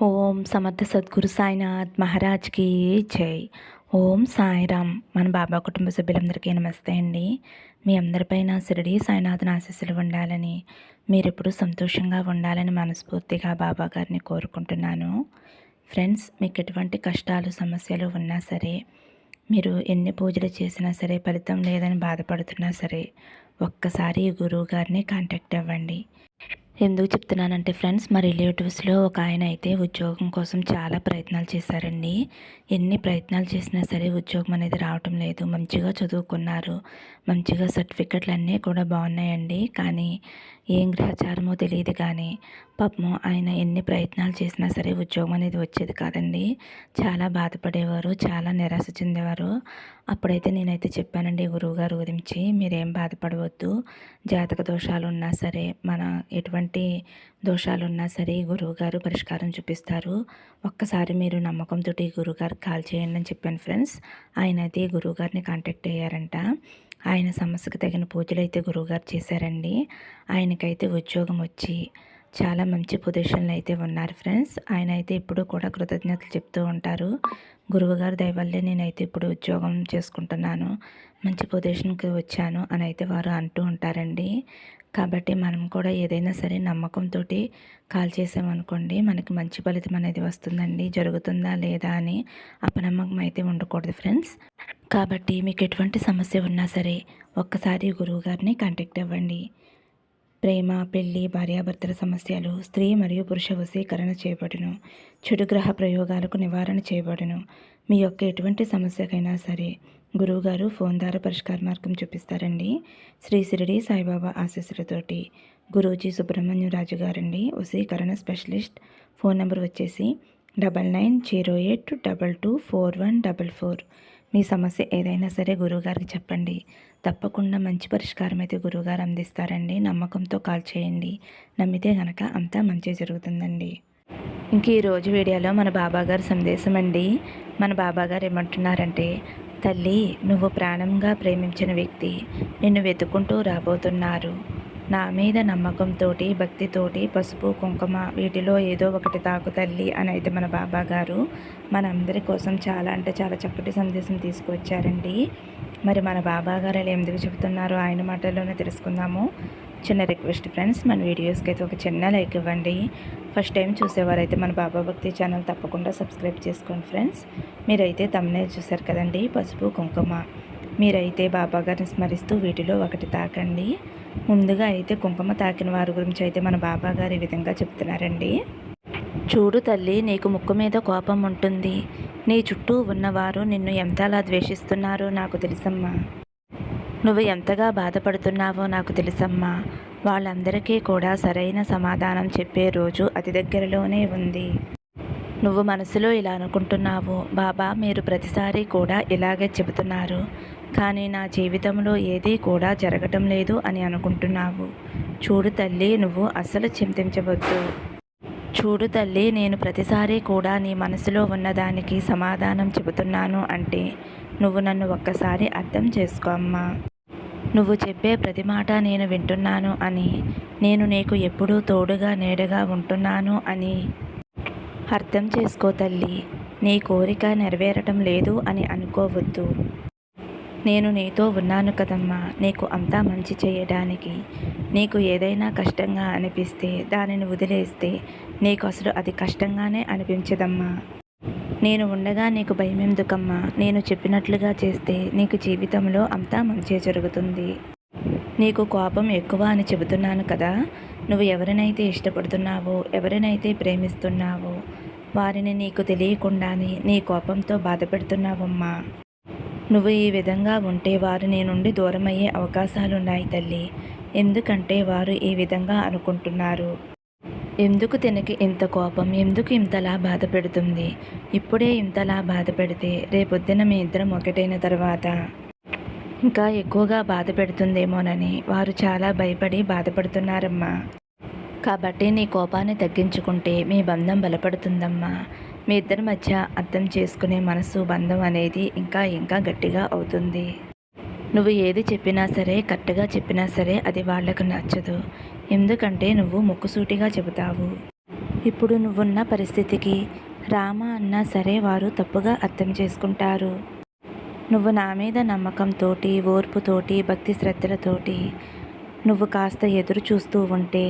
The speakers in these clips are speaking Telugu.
ఓం సమర్థ సద్గురు సాయినాథ్ మహారాజ్కి జై. ఓం సాయిరామ్. మన బాబా కుటుంబ సభ్యులందరికీ నమస్తే అండి. మీ అందరిపైన షిరిడి సాయినాథ్ ఆశీస్సులు ఉండాలని మీరెప్పుడు సంతోషంగా ఉండాలని మనస్ఫూర్తిగా బాబా గారిని కోరుకుంటున్నాను. ఫ్రెండ్స్ మీకు ఎటువంటి కష్టాలు సమస్యలు ఉన్నా సరే మీరు ఎన్ని పూజలు చేసినా సరే ఫలితం లేదని బాధపడుతున్నా సరే ఒక్కసారి గురువు గారిని కాంటాక్ట్ అవ్వండి. ఎందుకు చెప్తున్నానంటే ఫ్రెండ్స్ మా రిలేటివ్స్లో ఒక ఆయన అయితే ఉద్యోగం కోసం చాలా ప్రయత్నాలు చేశారండి. ఎన్ని ప్రయత్నాలు చేసినా సరే ఉద్యోగం అనేది రావటం లేదు. మంచిగా చదువుకున్నారు. మంచిగా సర్టిఫికెట్లు అన్నీ కూడా బాగున్నాయండి. కానీ ఏం గ్రహచారమో తెలియదు కానీ పాపము ఆయన ఎన్ని ప్రయత్నాలు చేసినా సరే ఉద్యోగం అనేది వచ్చేది కాదండి. చాలా బాధపడేవారు చాలా నిరాశ చెందేవారు. అప్పుడైతే నేనైతే చెప్పానండి గురువుగారు గురించి మీరేం బాధపడవద్దు. జాతక దోషాలు ఉన్నా సరే మన ఎటువంటి దోషాలు ఉన్నా సరే గురువుగారు పరిష్కారం చూపిస్తారు. ఒక్కసారి మీరు నమ్మకంతో గురువుగారు కాల్ చేయండి అని చెప్పాను ఫ్రెండ్స్. ఆయన అయితే గురువుగారిని కాంటాక్ట్ అయ్యారంట. ఆయన సమస్యకు తగిన పూజలు అయితే గురువుగారు చేశారండి. ఆయనకైతే ఉద్యోగం వచ్చి చాలా మంచి పొజిషన్లో అయితే ఉన్నారు ఫ్రెండ్స్. ఆయన అయితే ఇప్పుడు కూడా కృతజ్ఞతలు చెప్తూ ఉంటారు. గురువుగారు దయవల్లే నేనైతే ఇప్పుడు ఉద్యోగం చేసుకుంటున్నాను. మంచి పొజిషన్కి వచ్చాను అని అయితే వారు అంటూ ఉంటారండి. కాబట్టి మనం కూడా ఏదైనా సరే నమ్మకంతో కాల్ చేసామనుకోండి మనకి మంచి ఫలితం అనేది వస్తుందండి. జరుగుతుందా లేదా అని అపనమ్మకం అయితే ఉండకూడదు ఫ్రెండ్స్. కాబట్టి మీకు ఎటువంటి సమస్య ఉన్నా సరే ఒక్కసారి గురువుగారిని కాంటాక్ట్ అవ్వండి. ప్రేమ పెళ్ళి భార్యాభర్తల సమస్యలు స్త్రీ మరియు పురుష వశీకరణ చేయబడును. చెడు గ్రహ ప్రయోగాలకు నివారణ చేయబడును. మీ యొక్క ఎటువంటి సమస్యకైనా సరే గురువుగారు ఫోన్ ద్వారా పరిష్కార మార్గం చూపిస్తారండి. శ్రీ సిరిడి సాయిబాబా ఆశీస్సులతోటి గురూజీ సుబ్రహ్మణ్యం రాజు గారండి వశీకరణ స్పెషలిస్ట్. ఫోన్ నెంబర్ వచ్చేసి double nine zero eight double two four one double four. మీ సమస్య ఏదైనా సరే గురువుగారికి చెప్పండి. తప్పకుండా మంచి పరిష్కారం అయితే గురువుగారు అందిస్తారండి. నమ్మకంతో కాల్ చేయండి. నమ్మితే గనక అంతా మంచి జరుగుతుందండి. ఇంక ఈరోజు వీడియోలో మన బాబాగారు సందేశం అండి. మన బాబాగారు ఏమంటున్నారంటే తల్లి నువ్వు ప్రాణంగా ప్రేమించిన వ్యక్తి నిన్ను వెతుకుంటూ రాబోతున్నారు. నా మీద నమ్మకంతోటి భక్తితోటి పసుపు కుంకుమ వీటిలో ఏదో ఒకటి తాకు తల్లి అని అయితే మన బాబా గారు మనందరి కోసం చాలా అంటే చాలా చక్కటి సందేశం తీసుకువచ్చారండి. మరి మన బాబా గారు అలా ఎందుకు చెబుతున్నారో ఆయన మాటల్లోనే తెలుసుకుందాము. చిన్న రిక్వెస్ట్ ఫ్రెండ్స్ మన వీడియోస్కి అయితే ఒక చిన్న లైక్ ఇవ్వండి. ఫస్ట్ టైం చూసేవారైతే మన బాబా భక్తి ఛానల్ తప్పకుండా సబ్స్క్రైబ్ చేసుకోండి ఫ్రెండ్స్. మీరైతే తమ్నే చూసారు కదండి పసుపు కుంకుమ. మీరైతే బాబా గారిని స్మరిస్తూ వీటిలో ఒకటి తాకండి. ముందుగా అయితే కుంకుమ తాకిన వారి గురించి అయితే మన బాబా గారు ఈ విధంగా చెప్తున్నారండి. చూడు తల్లి నీకు ముక్కు మీద కోపం ఉంటుంది. నీ చుట్టూ ఉన్నవారు నిన్ను ఎంతలా ద్వేషిస్తున్నారో నాకు తెలుసమ్మా. నువ్వు ఎంతగా బాధపడుతున్నావో నాకు తెలుసమ్మా. వాళ్ళందరికీ కూడా సరైన సమాధానం చెప్పే రోజు అతి దగ్గరలోనే ఉంది. నువ్వు మనసులో ఇలా అనుకుంటున్నావు. బాబా మీరు ప్రతిసారి కూడా ఇలాగే చెబుతున్నారు. కానీ నా జీవితంలో ఏదీ కూడా జరగటం లేదు అని అనుకుంటున్నావు. చూడు తల్లి నువ్వు అస్సలు చింతించవద్దు. చూడు తల్లి నేను ప్రతిసారి కూడా నీ మనసులో ఉన్నదానికి సమాధానం చెబుతున్నాను అంటే నువ్వు నన్ను ఒక్కసారి అర్థం చేసుకో అమ్మా. నువ్వు చెప్పే ప్రతి మాట నేను వింటున్నాను అని నేను నీకు ఎప్పుడూ తోడుగా నీడగా ఉంటున్నాను అని అర్థం చేసుకో తల్లి. నీ కోరిక నెరవేరటం లేదు అని అనుకోవద్దు. నేను నీతో ఉన్నాను కదమ్మా. నీకు అంతా మంచి చేయడానికి నీకు ఏదైనా కష్టంగా అనిపిస్తే దానిని వదిలేస్తే నీకు అసలు అది కష్టంగానే అనిపించదమ్మా. నేను ఉండగా నీకు భయం ఎందుకమ్మా నేను చెప్పినట్లుగా చేస్తే నీకు జీవితంలో అంతా మంచి జరుగుతుంది. నీకు కోపం ఎక్కువ అని చెబుతున్నాను కదా. నువ్వు ఎవరినైతే ఇష్టపడుతున్నావో ఎవరినైతే ప్రేమిస్తున్నావో వారిని నీకు తెలియకుండానే నీ కోపంతో బాధపెడుతున్నావమ్మా. నువ్వు ఈ విధంగా ఉంటే వారు నీ నుండి దూరమయ్యే అవకాశాలున్నాయి తల్లి. ఎందుకంటే వారు ఈ విధంగా అనుకుంటున్నారు. ఎందుకు తినకి ఇంత కోపం? ఎందుకు ఇంతలా బాధ పెడుతుంది? ఇప్పుడే ఇంతలా బాధ పెడితే రేపొద్దున మీ ఇద్దరం ఒకటైన తర్వాత ఇంకా ఎక్కువగా బాధ పెడుతుందేమోనని వారు చాలా భయపడి బాధపడుతున్నారమ్మా. కాబట్టి నీ కోపాన్ని తగ్గించుకుంటే మీ బంధం బలపడుతుందమ్మా. మీ ఇద్దరి మధ్య అర్థం చేసుకునే మనసు బంధం అనేది ఇంకా ఇంకా గట్టిగా అవుతుంది. నువ్వు ఏది చెప్పినా సరే కరెక్ట్గా చెప్పినా సరే అది వాళ్ళకు నచ్చదు. ఎందుకంటే నువ్వు ముక్కుసూటిగా చెబుతావు. ఇప్పుడు నువ్వున్న పరిస్థితికి రామ అన్నా సరే వారు తప్పుగా అర్థం చేసుకుంటారు. నువ్వు నా మీద నమ్మకంతోటి ఓర్పుతోటి భక్తి శ్రద్ధలతోటి నువ్వు కాస్త ఎదురు చూస్తూ ఉంటే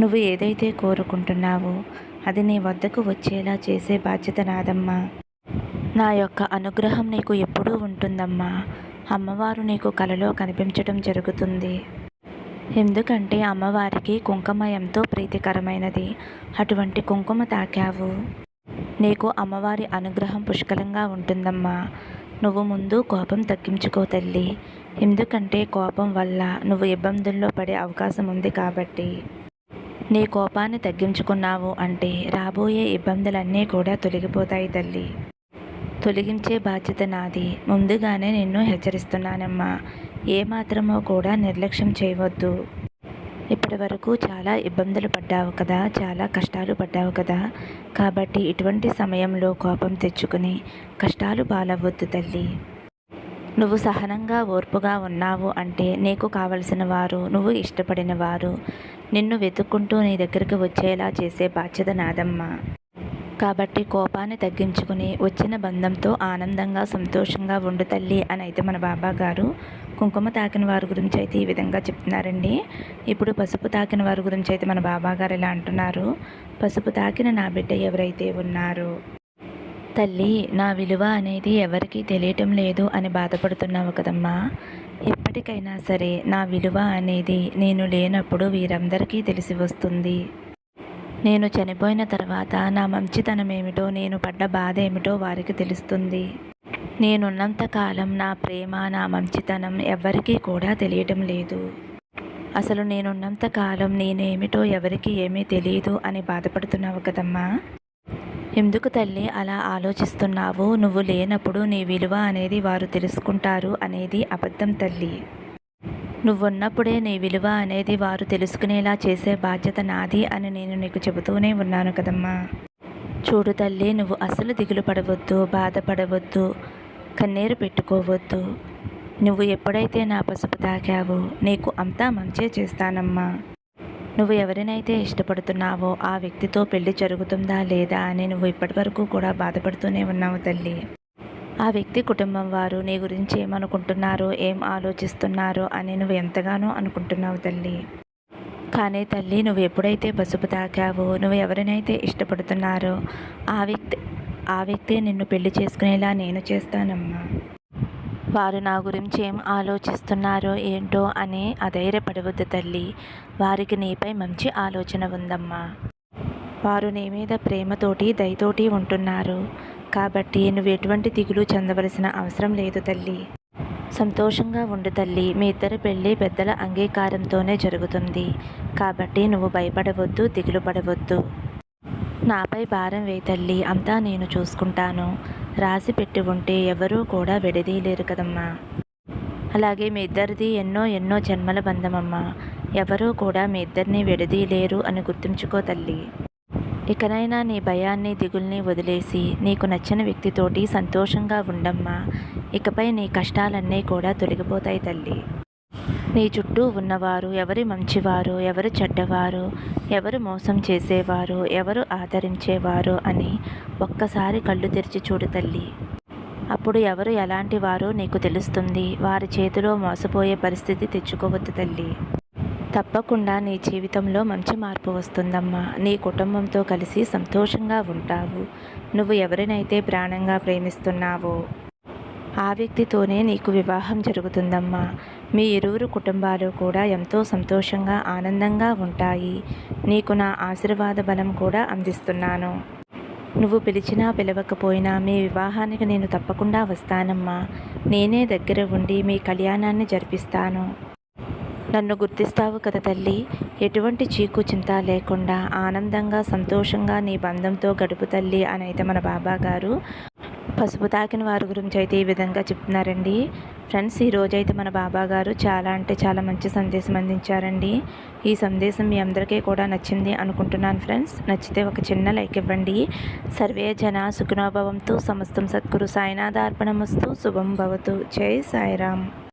నువ్వు ఏదైతే కోరుకుంటున్నావో అది నీ వద్దకు వచ్చేలా చేసే బాధ్యత నాదమ్మా. నా యొక్క అనుగ్రహం నీకు ఎప్పుడూ ఉంటుందమ్మా. అమ్మవారు నీకు కలలో కనిపించడం జరుగుతుంది. ఎందుకంటే అమ్మవారికి కుంకుమ ఎంతో ప్రీతికరమైనది. అటువంటి కుంకుమ తాకావు. నీకు అమ్మవారి అనుగ్రహం పుష్కలంగా ఉంటుందమ్మా. నువ్వు ముందు కోపం తగ్గించుకో తల్లి. ఎందుకంటే కోపం వల్ల నువ్వు ఇబ్బందుల్లో పడే అవకాశం ఉంది కాబట్టి. నీ కోపాన్ని తగ్గించుకున్నావు అంటే రాబోయే ఇబ్బందులన్నీ కూడా తొలగిపోతాయి తల్లి. తొలగించే బాధ్యత నాది. ముందుగానే నిన్ను హెచ్చరిస్తున్నానమ్మా. ఏమాత్రమో కూడా నిర్లక్ష్యం చేయవద్దు. ఇప్పటి వరకు చాలా ఇబ్బందులు పడ్డావు కదా చాలా కష్టాలు పడ్డావు కదా. కాబట్టి ఇటువంటి సమయంలో కోపం తెచ్చుకుని కష్టాలు పాలవద్దు తల్లి. నువ్వు సహనంగా ఓర్పుగా ఉన్నావు అంటే నీకు కావలసిన వారు నువ్వు ఇష్టపడిన వారు నిన్ను వెతుక్కుంటూ నీ దగ్గరికి వచ్చేలా చేసే బాధ్యత నాదమ్మా. కాబట్టి కోపాన్ని తగ్గించుకుని వచ్చిన బంధంతో ఆనందంగా సంతోషంగా ఉండు తల్లి అని అయితే మన బాబా గారు కుంకుమ తాకిన వారి గురించి అయితే ఈ విధంగా చెప్తున్నారండి. ఇప్పుడు పసుపు తాకిన వారి గురించి అయితే మన బాబా గారు ఇలా అంటున్నారు. పసుపు తాకిన నా బిడ్డ ఎవరైతే ఉన్నారో తల్లి నా విలువ అనేది ఎవరికీ తెలియటం లేదు అని బాధపడుతున్నావు కదమ్మా. ఎప్పటికైనా సరే నా విలువ అనేది నేను లేనప్పుడు వీరందరికీ తెలిసి వస్తుంది. నేను చనిపోయిన తర్వాత నా మంచితనం ఏమిటో నేను పడ్డ బాధ ఏమిటో వారికి తెలుస్తుంది. నేనున్నంత కాలం నా ప్రేమ నా మంచితనం ఎవ్వరికీ కూడా తెలియటం లేదు. అసలు నేనున్నంత కాలం నేనేమిటో ఎవరికి ఏమీ తెలియదు అని బాధపడుతున్నావు కదమ్మా. ఎందుకు తల్లి అలా ఆలోచిస్తున్నావు? నువ్వు లేనప్పుడు నీ విలువ అనేది వారు తెలుసుకుంటారు అనేది అబద్ధం తల్లి. నువ్వున్నప్పుడే నీ విలువ అనేది వారు తెలుసుకునేలా చేసే బాధ్యత నాది అని నేను నీకు చెబుతూనే ఉన్నాను కదమ్మా. చూడు తల్లి నువ్వు అసలు దిగులు పడవద్దు బాధపడవద్దు కన్నీరు పెట్టుకోవద్దు. నువ్వు ఎప్పుడైతే నా పసుపు తాకావో నీకు అంతా మంచే చేస్తానమ్మా. నువ్వు ఎవరినైతే ఇష్టపడుతున్నావో ఆ వ్యక్తితో పెళ్ళి జరుగుతుందా లేదా అని నువ్వు ఇప్పటివరకు కూడా బాధపడుతూనే ఉన్నావు తల్లి. ఆ వ్యక్తి కుటుంబం వారు నీ గురించి ఏమనుకుంటున్నారో ఏం ఆలోచిస్తున్నారో అని నువ్వు ఎంతగానో అనుకుంటున్నావు తల్లి. కానీ తల్లి నువ్వు ఎప్పుడైతే పసుపు తాకావో నువ్వు ఎవరినైతే ఇష్టపడుతున్నారో ఆ వ్యక్తి ఆ వ్యక్తి నిన్ను పెళ్ళి చేసుకునేలా నేను చేస్తానమ్మా. వారు నా గురించి ఏం ఆలోచిస్తున్నారో ఏంటో అని అధైర్యపడవద్దు తల్లి. వారికి నీపై మంచి ఆలోచన ఉందమ్మా. వారు నీ మీద ప్రేమతోటి దయతోటి ఉంటున్నారు. కాబట్టి నువ్వు ఎటువంటి దిగులు చెందవలసిన అవసరం లేదు తల్లి. సంతోషంగా ఉండు తల్లి. మీ ఇద్దరి పెళ్ళి పెద్దల అంగీకారంతోనే జరుగుతుంది. కాబట్టి నువ్వు భయపడవద్దు దిగులు పడవద్దు. నాపై భారం వేయి తల్లి. అంతా నేను చూసుకుంటాను. రాసి పెట్టి ఉంటే ఎవరూ కూడా విడదీయలేరు కదమ్మా. అలాగే మీ ఇద్దరిది ఎన్నో ఎన్నో జన్మల బంధమమ్మా. ఎవరూ కూడా మీ ఇద్దరిని విడదీయలేరు అని గుర్తుంచుకో తల్లి. ఇకనైనా నీ భయాన్ని దిగుల్ని వదిలేసి నీకు నచ్చిన వ్యక్తితోటి సంతోషంగా ఉండమ్మా. ఇకపై నీ కష్టాలన్నీ కూడా తొలగిపోతాయి తల్లి. నీ చుట్టూ ఉన్నవారు ఎవరి మంచివారు ఎవరు చెడ్డవారు ఎవరు మోసం చేసేవారు ఎవరు ఆదరించేవారు అని ఒక్కసారి కళ్ళు తెరిచి చూడు తల్లి. అప్పుడు ఎవరు ఎలాంటి వారో నీకు తెలుస్తుంది. వారి చేతిలో మోసపోయే పరిస్థితి తెచ్చుకోవద్దు తల్లి. తప్పకుండా నీ జీవితంలో మంచి మార్పు వస్తుందమ్మా. నీ కుటుంబంతో కలిసి సంతోషంగా ఉంటావు. నువ్వు ఎవరినైతే ప్రాణంగా ప్రేమిస్తున్నావో ఆ వ్యక్తితోనే నీకు వివాహం జరుగుతుందమ్మా. మీ ఇరువురు కుటుంబాలు కూడా ఎంతో సంతోషంగా ఆనందంగా ఉంటాయి. నీకు నా ఆశీర్వాద బలం కూడా అందిస్తున్నాను. నువ్వు పిలిచినా పిలవకపోయినా మీ వివాహానికి నేను తప్పకుండా వస్తానమ్మా. నేనే దగ్గర ఉండి మీ కళ్యాణాన్ని జరిపిస్తాను. నన్ను గుర్తిస్తావు కదా తల్లి. ఎటువంటి చీకు చింత లేకుండా ఆనందంగా సంతోషంగా నీ బంధంతో గడుపు తల్లి అనైతే మన బాబా గారు పసుపు తాకిన వారి గురించి అయితే ఈ విధంగా చెప్తున్నారండి. ఫ్రెండ్స్ ఈ రోజైతే మన బాబా గారు చాలా అంటే చాలా మంచి సందేశం అందించారండి. ఈ సందేశం మీ అందరికీ కూడా నచ్చింది అనుకుంటున్నాను ఫ్రెండ్స్. నచ్చితే ఒక చిన్న లైక్ ఇవ్వండి. సర్వే జన సుఖనోభవంతో సమస్తం సద్గురు సాయినాథార్పణమస్తు శుభం భవతు. జై సాయిరామ్.